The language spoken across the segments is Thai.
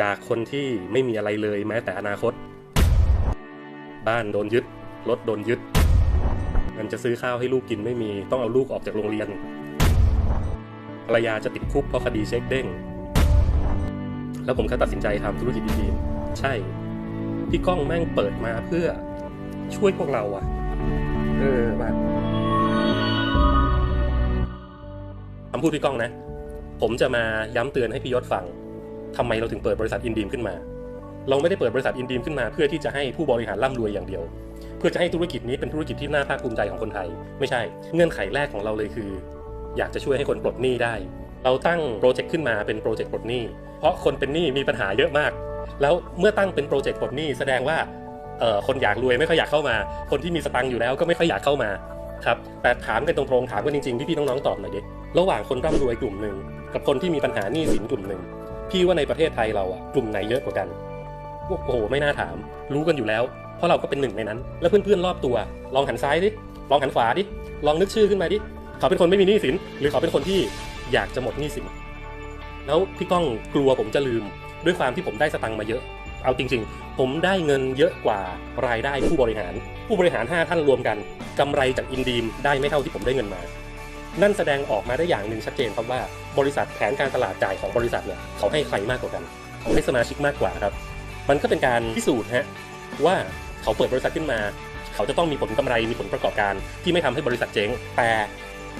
จากคนที่ไม่มีอะไรเลยแม้แต่อนาคต บ้านโดนยึด รถโดนยึดเงินจะซื้อข้าวให้ลูกกินไม่มีต้องเอาลูกออกจากโรงเรียนภรรยาจะติดคุกเพราะคดีเช็คเด้ง แล้วผมก็ตัดสินใจทำธุรกิจดีๆใช่ พี่ก้องแม่งเปิดมาเพื่อช่วยพวกเราอะเออแบบคำพูดพี่ก้องนะ ผมจะมาย้ำเตือนให้พี่ยศฟัง ทำไมเราถึงเปิดบริษัทอินดีมขึ้นมา เราไม่ได้เปิดบริษัทอินดีมขึ้นมา เพื่อที่จะให้ผู้บริหารร่ำรวยอย่างเดียว เพื่อจะให้ธุรกิจนี้เป็นธุรกิจที่น่าภาคภูมิใจของคนไทย ไม่ใช่ เงื่อนไขแรกของเราเลยคือ อยากจะช่วยให้คนปลดหนี้ได้ เราตั้งโปรเจกต์ขึ้นมาเป็นโปรเจกต์ปลดหนี้ เพราะคนเป็นหนี้มีปัญหาเยอะมาก แล้วเมื่อตั้งเป็นโปรเจกต์ปลดหนี้แสดงว่าคนอยากรวยไม่ค่อยอยากเข้ามา คนที่มีสตังค์อยู่แล้วก็ไม่ค่อยอยากเข้ามาครับแต่ถามกันตรงๆถามกันจริงๆพี่ๆน้องๆตอบหน่อยดิระหว่างคนร่ำรวยกลุ่มหนึ่งกับคนที่มีปัญหาหนี้สินกลุ่มหนึ่ง พี่ว่าในประเทศไทยเราอะกลุ่มไหนเยอะกว่ากันโอ้โหไม่น่าถาม รู้กันอยู่แล้ว เพราะเราก็เป็นหนึ่งในนั้น แล้วเพื่อนๆรอบตัว ลองหันซ้ายดิลองหันขวาดิลองนึกชื่อขึ้นมาดิเขาเป็นคนไม่มีหนี้สิน หรือเขาเป็นคนที่อยากจะหมดหนี้สินแล้วพี่ก้องกลัวผมจะลืม ด้วยความที่ผมได้สตังค์มาเยอะ เอาจริง ๆ ผมได้เงินเยอะกว่ารายได้ผู้บริหาร ผู้บริหาร 5 ท่านรวมกันกำไรจากอินดีมได้ไม่เท่าที่ผมได้เงินมา นั่นแสดงออกมาได้อย่างหนึ่งชัดเจนครับว่าบริษัทแผนการตลาดจ่ายของบริษัทเนี่ยเขาให้ใครมากกว่ากันเขาให้สมาชิกมากกว่าครับ มันก็เป็นการพิสูจน์ฮะว่าเขาเปิดบริษัทขึ้นมา เขาจะต้องมีผลกำไรมีผลประกอบการ ที่ไม่ทำให้บริษัทเจ๊งแต่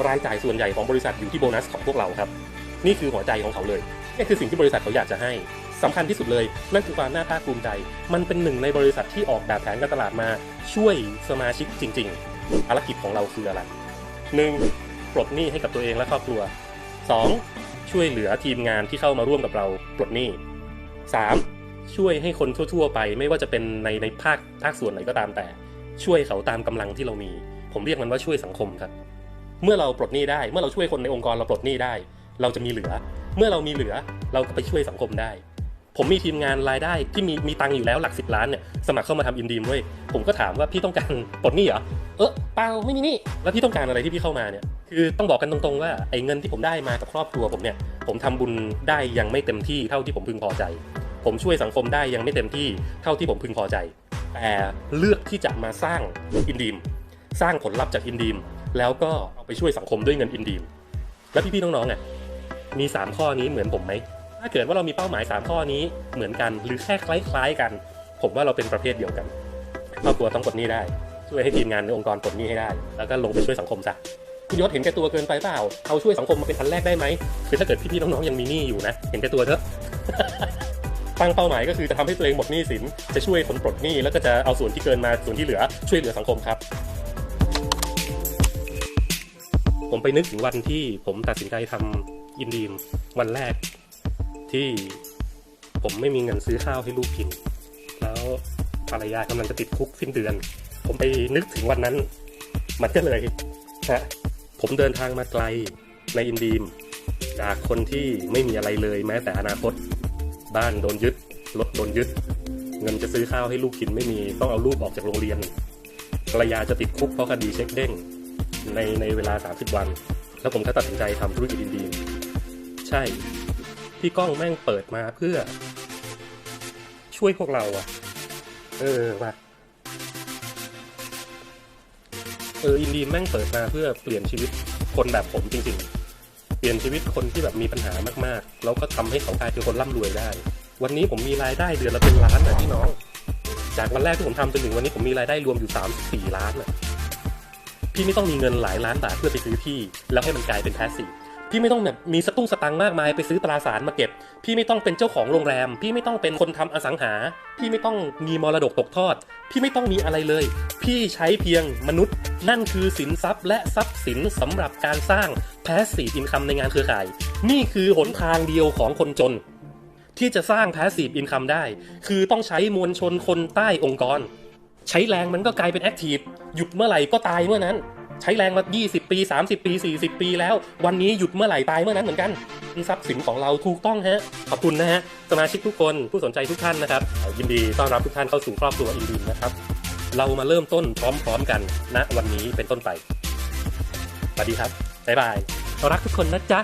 รายจ่ายส่วนใหญ่ของบริษัทอยู่ที่โบนัสของพวกเราครับ นี่คือหัวใจของเขาเลยนี่คือสิ่งที่บริษัทเขาอยากจะให้สำคัญที่สุดเลย นั่นคือความน่าภาคภูมิใจ มันเป็นหนึ่งในบริษัทที่ออกแบบแผนการตลาดมาช่วยสมาชิกจริง ๆ ภารกิจของเราคืออะไรหนึ่ง ปลดหนี้ให้กับตัวเองและครอบครัวสองช่วยเหลือทีมงานที่เข้ามาร่วมกับเราปลดหนี้สามช่วยให้คนทั่ว ๆ ไปไม่ว่าจะเป็นในในภาคภาคส่วนไหนก็ตามแต่ ช่วยเขาตามกำลังที่เรามี ผมเรียกมันว่าช่วยสังคมครับ เมื่อเราปลดหนี้ได้ เมื่อเราช่วยคนในองค์กรเราปลดหนี้ได้ เราจะมีเหลือ เมื่อเรามีเหลือเราก็ไปช่วยสังคมได้ ผมมีทีมงานรายได้ที่มีมีตังค์อยู่แล้วหลักสิบล้านเนี่ยสมัครเข้ามาทำอินดีมเว้ยผมก็ถามว่าพี่ต้องการปลดหนี้เหรอเออเปล่าไม่มีหนี้แล้วพี่ต้องการอะไรที่พี่เข้ามาเนี่ย คือต้องบอกกันตรงๆว่าไอ้เงินที่ผมได้มากับครอบครัวผมเนี่ย ผมทำบุญได้ยังไม่เต็มที่เท่าที่ผมพึงพอใจ ผมช่วยสังคมได้ยังไม่เต็มที่เท่าที่ผมพึงพอใจ แต่เลือกที่จะมาสร้างอินดีมสร้างผลลัพธ์จากอินดีมแล้วก็เอาไปช่วยสังคมด้วยเงินอินดีมแล้วพี่ๆน้องๆอะมี 3 ข้อนี้เหมือนผมไหมถ้าเกิดว่าเรามีเป้าหมาย 3 ข้อนี้เหมือนกันหรือแค่คล้ายๆกัน ผมว่าเราเป็นประเภทเดียวกันครอบครัวต้องปลดหนี้ได้ ช่วยให้ทีมงานในองค์กรปลดหนี้ให้ได้ แล้วก็ลงไปช่วยสังคมซะ คุณยศเห็นแก่ตัวเกินไปเปล่าเอาช่วยสังคมมาเป็นอันแรกได้ไหมคือถ้าเกิดพี่ๆน้องๆยังมีหนี้อยู่นะเห็นแก่ตัวเถอะตั้งเป้าหมายก็คือจะทำให้ตัวเองหมดหนี้สิน จะช่วยคนปลดหนี้แล้วก็จะเอาส่วนที่เกินมาส่วนที่เหลือช่วยเหลือสังคมครับ ผมไปนึกถึงวันที่ผมตัดสินใจทำอินดีมวันแรกที่ผมไม่มีเงินซื้อข้าวให้ลูกกิน แล้วภรรยากำลังจะติดคุกสิ้นเดือน ผมไปนึกถึงวันนั้น มันก็เลยฮะ ผมเดินทางมาไกลในอินดีม จากคนที่ไม่มีอะไรเลยแม้แต่อนาคต บ้านโดนยึดรถโดนยึด เงินจะซื้อข้าวให้ลูกกินไม่มีต้องเอาลูกออกจากโรงเรียนภรรยาจะติดคุกเพราะคดีเช็คเด้งในในเวลา 30 วัน แล้วผมก็ตัดสินใจทำธุรกิจอินดีม ใช่ พี่ก้องแม่งเปิดมาเพื่อ ช่วยพวกเราอะเออว่ะ เอออินดีแม่งเปิดมาเพื่อเปลี่ยนชีวิตคนแบบผมจริง ๆ เปลี่ยนชีวิตคนที่แบบมีปัญหามากๆ แล้วก็ทำให้เขากลายเป็นคนร่ำรวยได้ วันนี้ผมมีรายได้เดือนละเป็นล้านนะพี่น้อง จากวันแรกที่ผมทำจนถึงวันนี้ผมมีรายได้รวมอยู่34ล้านอะพี่ไม่ต้องมีเงินหลายล้านบาทเพื่อไปซื้อที่ แล้วให้มันกลายเป็นแพสซีฟ พี่ไม่ต้องแบบมีสตุ้งสตังมากมายไปซื้อตราสารมาเก็บ พี่ไม่ต้องเป็นเจ้าของโรงแรม พี่ไม่ต้องเป็นคนทำอสังหา พี่ไม่ต้องมีมรดกตกทอด พี่ไม่ต้องมีอะไรเลย พี่ใช้เพียงมนุษย์ นั่นคือสินทรัพย์และทรัพย์สินสำหรับการสร้างแพสซีฟอินคัมในงานเครือข่าย นี่คือหนทางเดียวของคนจน ที่จะสร้างแพสซีฟอินคัมได้ คือต้องใช้มวลชนคนใต้องค์กร ใช้แรงมันก็กลายเป็นแอคทีฟหยุดเมื่อไหร่ก็ตายเมื่อนั้น ใช้แรงมา 20 ปี 30 ปี 40 ปีแล้ว วันนี้หยุดเมื่อไหร่ตายเมื่อนั้นเหมือนกันมีทรัพย์สินของเราถูกต้องฮะ ขอบคุณนะฮะ สมาชิกทุกคนผู้สนใจทุกท่านนะครับ ยินดีต้อนรับทุกท่านเข้าสู่ครอบครัวอินดีนนะครับ เรามาเริ่มต้นพร้อมๆกันณวันนี้เป็นต้นไปสวัสดีครับบ๊ายบายรักทุกคนนะจ๊ะ